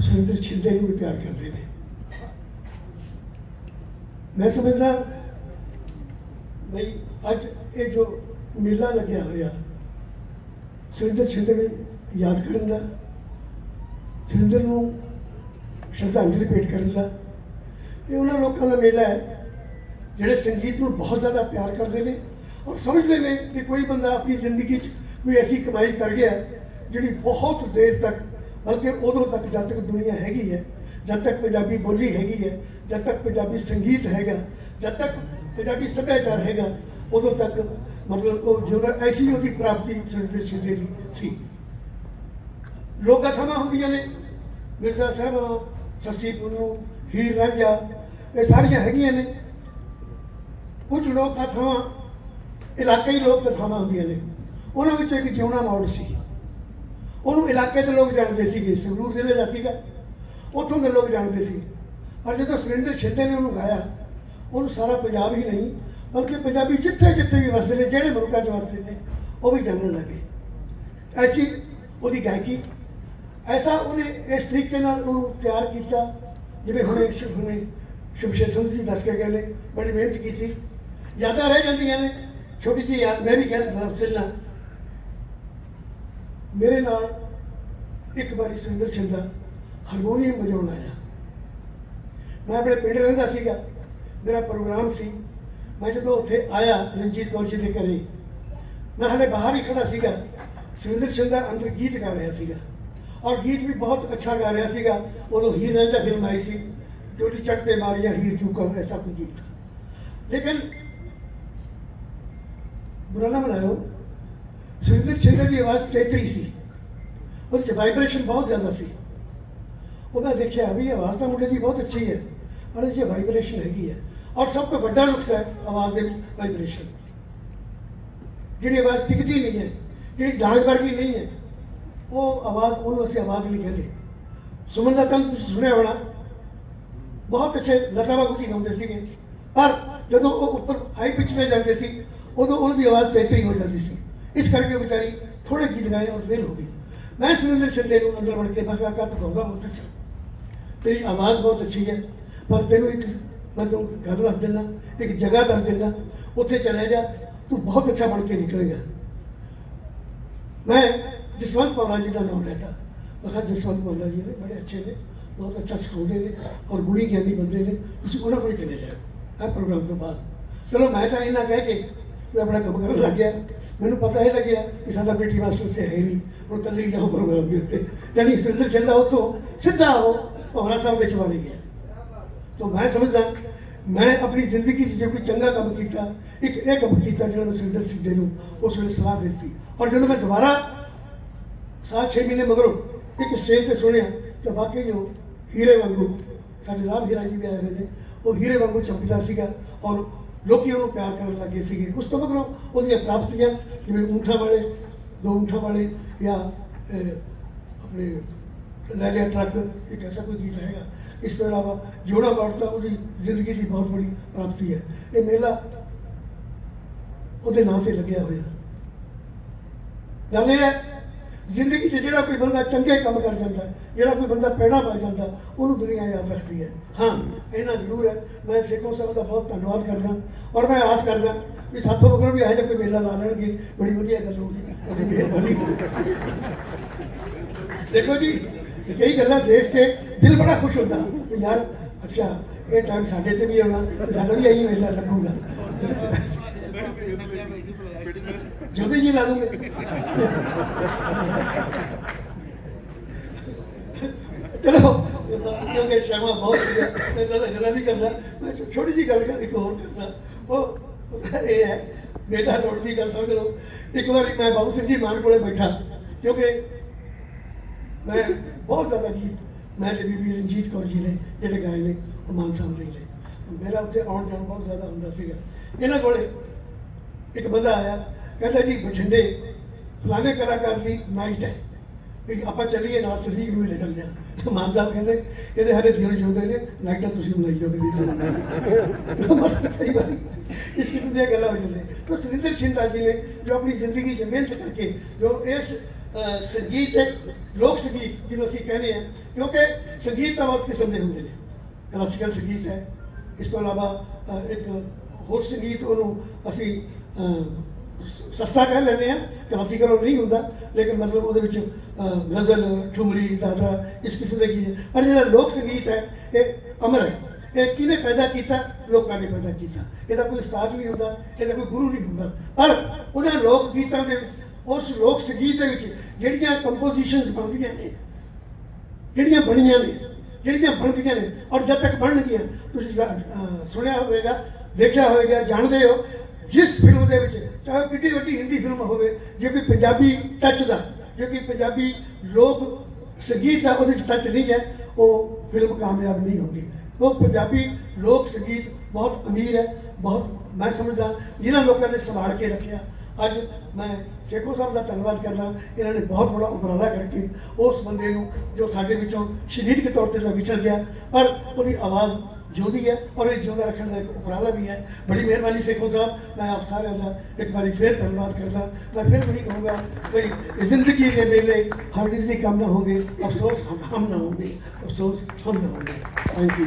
ਸੁਰਿੰਦਰ ਛਿੰਦੇ ਨੂੰ ਵੀ ਪਿਆਰ ਕਰਦੇ ਨੇ। ਮੈਂ ਸਮਝਦਾ ਬਈ ਅੱਜ ਇਹ ਜੋ ਮੇਲਾ ਲੱਗਿਆ ਹੋਇਆ ਸੁਰਿੰਦਰ ਛਿੰਦੇ ਨੂੰ ਯਾਦ ਕਰਨ ਦਾ ਸੁਰਿੰਦਰ ਨੂੰ ਸ਼ਰਧਾਂਜਲੀ ਭੇਟ ਕਰਨ ਦਾ, ਇਹ ਉਹਨਾਂ ਲੋਕਾਂ ਦਾ ਮੇਲਾ ਹੈ, ਜਿਹੜੇ ਸੰਗੀਤ ਨੂੰ ਬਹੁਤ ਜ਼ਿਆਦਾ ਪਿਆਰ ਕਰਦੇ ਨੇ ਔਰ ਸਮਝਦੇ ਨੇ ਕਿ ਕੋਈ ਬੰਦਾ ਆਪਣੀ ਜ਼ਿੰਦਗੀ 'ਚ ਕੋਈ ਐਸੀ ਕਮਾਈ ਕਰ ਗਿਆ ਜਿਹੜੀ ਬਹੁਤ ਦੇਰ ਤੱਕ ਬਲਕਿ ਉਦੋਂ ਤੱਕ ਜਦ ਤੱਕ ਦੁਨੀਆ ਹੈਗੀ ਹੈ, ਜਦ ਤੱਕ ਪੰਜਾਬੀ ਬੋਲੀ ਹੈਗੀ ਹੈ, ਜਦ ਤੱਕ ਪੰਜਾਬੀ ਸੰਗੀਤ ਹੈਗਾ, ਜਦ ਤੱਕ ਪੰਜਾਬੀ ਸੱਭਿਆਚਾਰ ਹੈਗਾ, ਉਦੋਂ ਤੱਕ ਮਤਲਬ ਉਹ ਜਿਹੜਾ ਐਸੀ ਉਹਦੀ ਪ੍ਰਾਪਤੀ ਸੁਰਿੰਦਰ ਸ਼ਿੰਦੇ ਦੀ ਸੀ। ਲੋਕ ਕਥਾਵਾਂ ਹੁੰਦੀਆਂ ਨੇ। ਮਿਰਜ਼ਾ ਸਾਹਿਬ, ਸੱਸੀ ਪੁੰਨੂ, ਹੀਰ ਰਾਂਝਾ, ਇਹ ਸਾਰੀਆਂ ਹੈਗੀਆਂ ਨੇ। ਕੁਝ ਲੋਕ ਕਥਾਵਾਂ ਇਲਾਕਾਈ ਲੋਕ ਕਥਾਵਾਂ ਹੁੰਦੀਆਂ ਨੇ। ਉਹਨਾਂ ਵਿੱਚ ਇੱਕ ਜਿਉਣਾ ਮੋੜ ਸੀ। ਉਹਨੂੰ ਇਲਾਕੇ ਦੇ ਲੋਕ ਜਾਣਦੇ ਸੀਗੇ, ਸੰਗਰੂਰ ਜ਼ਿਲ੍ਹੇ ਦਾ ਸੀਗਾ। ਉੱਥੋਂ ਦੇ ਲੋਕ ਜਾਣਦੇ ਸੀ। ਪਰ ਜਦੋਂ ਸੁਰਿੰਦਰ ਛੇਦੇ ਨੇ ਉਹਨੂੰ ਗਾਇਆ, ਉਹਨੂੰ ਸਾਰਾ ਪੰਜਾਬ ਹੀ ਨਹੀਂ, ਬਲਕਿ ਪੰਜਾਬੀ ਜਿੱਥੇ ਜਿੱਥੇ ਵੀ ਵਸਦੇ ਨੇ, ਜਿਹੜੇ ਮੁਲਕਾਂ 'ਚ ਵਸਦੇ ਨੇ, ਉਹ ਵੀ ਜਾਣਨ ਲੱਗੇ। ਐਸੀ ਉਹਦੀ ਗਾਇਕੀ, ਐਸਾ ਉਹਨੇ ਇਸ ਤਰੀਕੇ ਨਾਲ ਉਹਨੂੰ ਤਿਆਰ ਕੀਤਾ, ਜਿਵੇਂ ਹੁਣੇ ਸ਼ੁ- ਹੁਣੇ ਸ਼ੁਭਸ਼ੇਸ਼ਨ ਜੀ ਦੱਸ ਕੇ ਗਏ ਨੇ, ਬੜੀ ਮਿਹਨਤ ਕੀਤੀ। ਯਾਦਾਂ ਰਹਿ ਜਾਂਦੀਆਂ ਨੇ। ਛੋਟੀ ਜਿਹੀ ਯਾਦ, ਮੈਂ ਵੀ ਕਹਿੰਦਾ ਸਿਲਣਾ ਮੇਰੇ ਨਾਲ ਇੱਕ ਵਾਰੀ ਸੁੰਦਰ ਚੰਦਾ ਹਾਰਮੋਨੀਅਮ ਵਜਾਉਣ ਆਇਆ। ਮੈਂ ਆਪਣੇ ਪਿੰਡ ਰਹਿੰਦਾ ਸੀਗਾ। ਮੇਰਾ ਪ੍ਰੋਗਰਾਮ ਸੀ। ਮੈਂ ਜਦੋਂ ਉੱਥੇ ਆਇਆ ਰਣਜੀਤ ਕੌਰ ਜੀ ਦੇ ਘਰੇ, ਮੈਂ ਹਲੇ ਬਾਹਰ ਹੀ ਖੜਾ ਸੀਗਾ। ਸੁਰਿੰਦਰ ਚੰਦਾ ਅੰਦਰ ਗੀਤ ਗਾ ਰਿਹਾ ਸੀਗਾ। ਔਰ ਗੀਤ ਵੀ ਬਹੁਤ ਅੱਛਾ ਗਾ ਰਿਹਾ ਸੀਗਾ। ਉਦੋਂ ਹੀਰ ਰਾਂਝਾ ਫਿਲਮ ਆਈ ਸੀ। ਜੋੜੀ ਚੜਤੇ ਮਾਰੀਆਂ ਹੀਰ ਚੂਕਾ ਐਸਾ ਕੋਈ ਗੀਤ। ਲੇਕਿਨ ਬੁਰਾ ਨਾ ਮਨਾਇਓ। ਸੁਰਿੰਦਰ ਚੰਦਾ ਦੀ ਆਵਾਜ਼ ਤੇਤਰੀ ਸੀ। ਉਹਦੇ ਚ ਵਾਈਬ੍ਰੇਸ਼ਨ ਬਹੁਤ ਜ਼ਿਆਦਾ ਸੀ। ਉਹ ਮੈਂ ਦੇਖਿਆ ਵੀ ਆਵਾਜ਼ ਤਾਂ ਮੁੰਡੇ ਦੀ ਬਹੁਤ ਅੱਛੀ ਹੈ, ਪਰ ਇਹ 'ਚ ਵਾਈਬ੍ਰੇਸ਼ਨ ਹੈਗੀ ਹੈ। ਔਰ ਸਭ ਤੋਂ ਵੱਡਾ ਨੁਕਸ ਹੈ ਆਵਾਜ਼ ਦੇ ਵਿੱਚ ਵਾਈਬ੍ਰੇਸ਼ਨ ਜਿਹੜੀ ਆਵਾਜ਼ ਟਿਕਦੀ ਨਹੀਂ ਹੈ, ਜਿਹੜੀ ਡਾਂਗ ਵਰਗੀ ਨਹੀਂ ਹੈ, ਉਹ ਆਵਾਜ਼, ਉਹਨੂੰ ਅਸੀਂ ਆਵਾਜ਼ ਨਹੀਂ ਕਹਿੰਦੇ। ਸੁਮਨ ਦਾ ਤਮ ਤੁਸੀਂ ਸੁਣਿਆ ਹੋਣਾ, ਬਹੁਤ ਅੱਛੇ ਲਤਾ ਬਾਬੂ ਜੀ ਗਾਉਂਦੇ ਸੀਗੇ। ਪਰ ਜਦੋਂ ਉਹ ਉੱਪਰ ਹਾਈ ਪਿਚ ਤੇ ਜਾਂਦੇ ਸੀ, ਉਦੋਂ ਉਹਨਾਂ ਦੀ ਆਵਾਜ਼ ਤੇਤਰੀ ਹੋ ਜਾਂਦੀ ਸੀ। ਇਸ ਕਰਕੇ ਉਹ ਵਿਚਾਰੀ ਥੋੜੇ ਗੀਤ ਗਾਏ ਔਰ ਫੇਲ ਹੋ ਗਈ। ਮੈਂ ਸੁਰਿੰਦਰ ਸ਼ਿੰਦੇ ਨੂੰ ਅੰਦਰ ਵੜ ਕੇ ਮੈਂ ਕਿਹਾ, ਕੱਟ ਗਾਉਂਦਾ ਬਹੁਤ ਅੱਛਾ। ਤੇਰੀ ਆਵਾਜ਼ ਬਹੁਤ ਅੱਛੀ ਹੈ, ਪਰ ਤੈਨੂੰ ਇੱਕ ਮੈਂ ਤੈਨੂੰ ਗੱਲ ਦੱਸ ਦਿੰਦਾ, ਇੱਕ ਜਗ੍ਹਾ ਦੱਸ ਦਿੰਦਾ, ਉੱਥੇ ਚਲੇ ਜਾ, ਤੂੰ ਬਹੁਤ ਅੱਛਾ ਬਣ ਕੇ ਨਿਕਲੇਗਾ ਮੈਂ ਜਸਵੰਤ ਪੌਲਾ ਜੀ ਦਾ ਨਾਮ ਲੈਤਾ। ਮੈਂ ਕਿਹਾ, ਜਸਵੰਤ ਪੌਲਾ ਜੀ ਨੇ ਬੜੇ ਅੱਛੇ ਨੇ, ਬਹੁਤ ਅੱਛਾ ਸਿਖਾਉਂਦੇ ਨੇ ਔਰ ਗੁਣੀ ਗਿਆਨੀ ਬੰਦੇ ਨੇ, ਤੁਸੀਂ ਉਹਨਾਂ ਕੋਲ ਹੀ ਚਲੇ ਜਾਓ ਇਹ ਪ੍ਰੋਗਰਾਮ ਤੋਂ ਬਾਅਦ। ਚਲੋ ਮੈਂ ਤਾਂ ਇਹਨਾਂ ਕਹਿ ਕੇ ਮੈਂ ਆਪਣਾ ਕੰਮ ਕਰਨ ਲੱਗ ਗਿਆ। ਮੈਨੂੰ ਪਤਾ ਇਹ ਲੱਗਿਆ ਕਿ ਸਾਡਾ ਬੇਟੀ ਮਾਸਟਰ ਤੇ ਹੈ ਹੀ ਨਹੀਂ ਉਹ ਕੱਲੀ ਜਾਓ ਪ੍ਰੋਗਰਾਮ ਦੇ ਉੱਤੇ। ਯਾਨੀ ਸਿੰਦਰ ਚੰਦਾ ਉੱਥੋਂ ਸਿੱਧਾ ਉਹ ਭਵਰਾ ਸਾਹਿਬ ਦੇ ਚਵਾਰੇ ਗਿਆ। ਤਾਂ ਮੈਂ ਸਮਝਦਾ, ਮੈਂ ਆਪਣੀ ਜ਼ਿੰਦਗੀ 'ਚ ਜੇ ਕੋਈ ਚੰਗਾ ਕੰਮ ਕੀਤਾ, ਇੱਕ ਇਹ ਕੰਮ ਕੀਤਾ ਜਿਹੜਾ ਮੈਂ ਸੁਰਿੰਦਰ ਸਿੰਘ ਨੂੰ ਉਸ ਵੇਲੇ ਸਲਾਹ ਦਿੱਤੀ। ਔਰ ਜਦੋਂ ਮੈਂ ਦੁਬਾਰਾ ਸਾਤ ਛੇ ਮਹੀਨੇ ਮਗਰੋਂ ਇੱਕ ਸਟੇਜ ਤੇ ਸੁਣਿਆ ਤਾਂ ਵਾਕਈ ਉਹ ਹੀਰੇ ਵਾਂਗੂ ਸਾਡੇ ਲਾਭ ਹੀਰਾ ਜੀ ਵੀ ਆਏ ਹੋਏ ਨੇ। ਉਹ ਹੀਰੇ ਵਾਂਗੂ ਚਮਕਦਾ ਸੀਗਾ ਔਰ ਲੋਕੀ ਉਹਨੂੰ ਪਿਆਰ ਕਰਨ ਲੱਗੇ ਸੀਗੇ। ਉਸ ਤੋਂ ਮਗਰੋਂ ਉਹਦੀਆਂ ਪ੍ਰਾਪਤੀਆਂ, ਜਿਵੇਂ ਊਂਠਾਂ ਵਾਲੇ, ਦੋ ਊਂਠਾਂ ਵਾਲੇ ਜਾਂ ਆਪਣੇ ਲੈ ਲਿਆ ਟਰੱਕ, ਇੱਕ ਐਸਾ ਕੋਈ ਗੀਤ ਹੈਗਾ। ਇਸ ਤੋਂ ਇਲਾਵਾ ਜੋੜਾ ਬਾੜਤਾ ਉਹਦੀ ਜ਼ਿੰਦਗੀ ਦੀ ਬਹੁਤ ਬੜੀ ਪ੍ਰਾਪਤੀ ਹੈ। ਇਹ ਮੇਲਾ ਉਹਦੇ ਨਾਂ ਤੇ ਲੱਗਿਆ ਹੋਇਆ। ਗੱਲ ਇਹ ਹੈ ਜ਼ਿੰਦਗੀ 'ਚ ਜਿਹੜਾ ਕੋਈ ਬੰਦਾ ਚੰਗੇ ਕੰਮ ਕਰ ਜਾਂਦਾ, ਜਿਹੜਾ ਕੋਈ ਬੰਦਾ ਪੈਣਾ ਪਾ ਜਾਂਦਾ, ਉਹਨੂੰ ਦੁਨੀਆ ਯਾਦ ਰੱਖਦੀ ਹੈ। ਹਾਂ, ਇਹਨਾਂ ਜ਼ਰੂਰ ਹੈ। ਮੈਂ ਸੇਖੋਂ ਸਾਹਿਬ ਦਾ ਬਹੁਤ ਧੰਨਵਾਦ ਕਰਦਾ ਔਰ ਮੈਂ ਆਸ ਕਰਦਾ ਵੀ ਸਾਥੋਂ ਮਗਰ ਵੀ ਇਹੋ ਜਿਹਾ ਕੋਈ ਮੇਲਾ ਲਾ ਲੈਣਗੇ। ਬੜੀ ਵਧੀਆ ਗੱਲ ਹੋਊਗੀ ਤੁਹਾਡੀ ਮਿਹਰਬਾਨੀ ਦੇਖੋ ਜੀ, ਕਈ ਗੱਲਾਂ ਦੇਖ ਕੇ ਦਿਲ ਬੜਾ ਖੁਸ਼ ਹੁੰਦਾ ਕਿ ਯਾਰ, ਅੱਛਾ, ਇਹ ਟਾਈਮ ਸਾਡੇ ਤੇ ਵੀ ਆਉਣਾ, ਤੇ ਸਾਡਾ ਵੀ ਇਹੀ ਮੇਲਾ ਲੱਗੂਗਾ। ਜੋਗੀ ਜੀ ਲਾ ਦੂੰਗੇ। ਚਲੋ, ਕਿਉਂਕਿ ਸ਼ਰਮਾ ਬਹੁਤ ਮੈਂ ਤਾਂ ਗੱਲਾਂ ਨਹੀਂ ਕਰਦਾ। ਮੈਂ ਛੋਟੀ ਜੀ ਗੱਲ ਕਰ, ਇੱਕ ਹੋਰ ਕਰਦਾ ਉਹ, ਇਹ ਹੈ ਬੇਟਾ ਰੋਡ ਦੀ ਗੱਲ ਸਮਝ ਲਓ ਇੱਕ ਵਾਰੀ ਮੈਂ ਬਾਬੂ ਸਿੰਘ ਜੀ ਮਾਨ ਕੋਲੇ ਬੈਠਾ, ਕਿਉਂਕਿ ਮੈਂ ਬਹੁਤ ਜ਼ਿਆਦਾ ਗੀਤ, ਮੈਂ ਤੇ ਬੀਬੀ ਰਣਜੀਤ ਕੌਰ ਜੀ ਨੇ ਜਿਹੜੇ ਗਾਏ ਨੇ, ਉਹ ਮਾਨ ਸਾਹਿਬ ਦੇ ਨੇ। ਮੇਰਾ ਉੱਥੇ ਆਉਣ ਜਾਣ ਬਹੁਤ ਜ਼ਿਆਦਾ ਹੁੰਦਾ ਸੀਗਾ। ਇਹਨਾਂ ਕੋਲੇ ਇੱਕ ਬੰਦਾ ਆਇਆ, ਕਹਿੰਦਾ ਜੀ ਬਠਿੰਡੇ, ਫਲਾਣੇ ਕਲਾਕਾਰ ਦੀ ਨਾਈਟ ਹੈ। ਵੀ ਆਪਾਂ ਚੱਲੀਏ ਨਾਲ ਸਦੀਕ ਨੂੰ ਹੀ ਲੈ ਚੱਲਦੇ ਹਾਂ। ਮਾਨ ਸਾਹਿਬ ਕਹਿੰਦੇ ਇਹਦੇ ਹਰੇ ਦਿਲ ਜਿਉਂਦੇ ਨੇ ਨਾਈਟਾਂ ਤੁਸੀਂ ਬਣਾਈ ਜਾਓ ਕਦੀ ਇਸ ਕਿਸਮ ਦੀਆਂ ਗੱਲਾਂ ਹੋ ਜਾਂਦੀਆਂ। ਤਾਂ ਸੁਰਿੰਦਰ ਸ਼ਿੰਦਾ ਜੀ ਨੇ ਜੋ ਆਪਣੀ ਜ਼ਿੰਦਗੀ 'ਚ ਮਿਹਨਤ ਕਰਕੇ, ਜੋ ਇਸ ਸੰਗੀਤ ਹੈ ਲੋਕ ਸੰਗੀਤ ਜਿਹਨੂੰ ਅਸੀਂ ਕਹਿੰਦੇ ਆ ਕਿਉਂਕਿ ਸੰਗੀਤ ਤਾਂ ਬਹੁਤ ਕਿਸਮ ਦੇ ਹੁੰਦੇ ਨੇ। ਕਲਾਸੀਕਲ ਸੰਗੀਤ ਹੈ। ਇਸ ਤੋਂ ਇਲਾਵਾ ਇੱਕ ਹੋਰ ਸੰਗੀਤ ਉਹਨੂੰ ਅਸੀਂ ਸਸਤਾ ਕਹਿ ਲੈਂਦੇ ਆ ਕਲਾਸੀਕਲ ਉਹ ਨਹੀਂ ਹੁੰਦਾ, ਲੇਕਿਨ ਮਤਲਬ ਉਹਦੇ ਵਿੱਚ ਗਜ਼ਲ, ਠੁਮਰੀ, ਦਾਦਰਾ, ਇਸ ਕਿਸਮ ਦੇ ਗੀਤ। ਪਰ ਜਿਹੜਾ ਲੋਕ ਸੰਗੀਤ ਹੈ, ਇਹ ਅਮਰ ਹੈ। ਇਹ ਕਿਹਨੇ ਪੈਦਾ ਕੀਤਾ? ਲੋਕਾਂ ਨੇ ਪੈਦਾ ਕੀਤਾ। ਇਹਦਾ ਕੋਈ ਉਸਤਾਦ ਨਹੀਂ ਹੁੰਦਾ ਇਹਦਾ ਕੋਈ ਗੁਰੂ ਨਹੀਂ ਹੁੰਦਾ। ਪਰ ਉਹਨਾਂ ਲੋਕ ਗੀਤਾਂ ਦੇ ਵਿੱਚ, ਉਸ ਲੋਕ ਸੰਗੀਤ ਦੇ ਵਿੱਚ ਜਿਹੜੀਆਂ ਕੰਪੋਜੀਸ਼ਨਸ ਬਣਦੀਆਂ ਨੇ, ਜਿਹੜੀਆਂ ਬਣੀਆਂ ਨੇ, ਜਿਹੜੀਆਂ ਬਣਦੀਆਂ ਨੇ, ਔਰ ਜਦ ਤੱਕ ਬਣਨਗੀਆਂ, ਤੁਸੀਂ ਸੁਣਿਆ ਹੋਵੇਗਾ ਦੇਖਿਆ ਹੋਵੇਗਾ, ਜਾਣਦੇ ਹੋ, ਜਿਸ ਫਿਲਮ ਦੇ ਵਿੱਚ, ਚਾਹੇ ਕਿੱਡੀ ਵੱਡੀ ਹਿੰਦੀ ਫਿਲਮ ਹੋਵੇ, ਜੇ ਕੋਈ ਪੰਜਾਬੀ ਟੱਚ ਦਾ, ਜੇ ਕੋਈ ਪੰਜਾਬੀ ਲੋਕ ਸੰਗੀਤ ਦਾ ਉਹਦੇ ਵਿੱਚ ਟੱਚ ਨਹੀਂ ਹੈ, ਉਹ ਫਿਲਮ ਕਾਮਯਾਬ ਨਹੀਂ ਹੁੰਦੀ। ਉਹ ਪੰਜਾਬੀ ਲੋਕ ਸੰਗੀਤ ਬਹੁਤ ਅਮੀਰ ਹੈ, ਬਹੁਤ, ਮੈਂ ਸਮਝਦਾ ਜਿਨ੍ਹਾਂ ਲੋਕਾਂ ਨੇ ਸੰਭਾਲ ਕੇ ਰੱਖਿਆ। ਅੱਜ ਮੈਂ ਸ਼ੇਖੋ ਸਾਹਿਬ ਦਾ ਧੰਨਵਾਦ ਕਰਦਾ, ਇਹਨਾਂ ਨੇ ਬਹੁਤ ਬੜਾ ਉਪਰਾਲਾ ਕਰਕੇ ਉਸ ਬੰਦੇ ਨੂੰ, ਜੋ ਸਾਡੇ ਵਿੱਚੋਂ ਸਰੀਰਕ ਤੌਰ ਤੇ ਤਾਂ ਗਿਆ, ਪਰ ਉਹਦੀ ਆਵਾਜ਼ ਜਿਉਂਦੀ ਹੈ ਔਰ ਇਹ ਜਿਉਂਦਾ ਰੱਖਣ ਦਾ ਇੱਕ ਉਪਰਾਲਾ ਵੀ ਹੈ। ਬੜੀ ਮਿਹਰਬਾਨੀ ਸ਼ੇਖੋ ਸਾਹਿਬ। ਮੈਂ ਆਪ ਸਾਰਿਆਂ ਦਾ ਇੱਕ ਵਾਰੀ ਫੇਰ ਧੰਨਵਾਦ ਕਰਦਾ। ਮੈਂ ਫਿਰ ਵੀ ਕਹੂੰਗਾ ਵੀ ਜ਼ਿੰਦਗੀ ਦੇ ਵੇਲੇ ਹਰ ਦਿਨ ਦੀ ਕੰਮ ਨਾ ਹੋਵੇ ਅਫਸੋਸ ਹਮ ਨਾ ਹੋਗੇ ਅਫਸੋਸ ਹਮ ਨਾ ਹੋਗੇ ਥੈਂਕ ਯੂ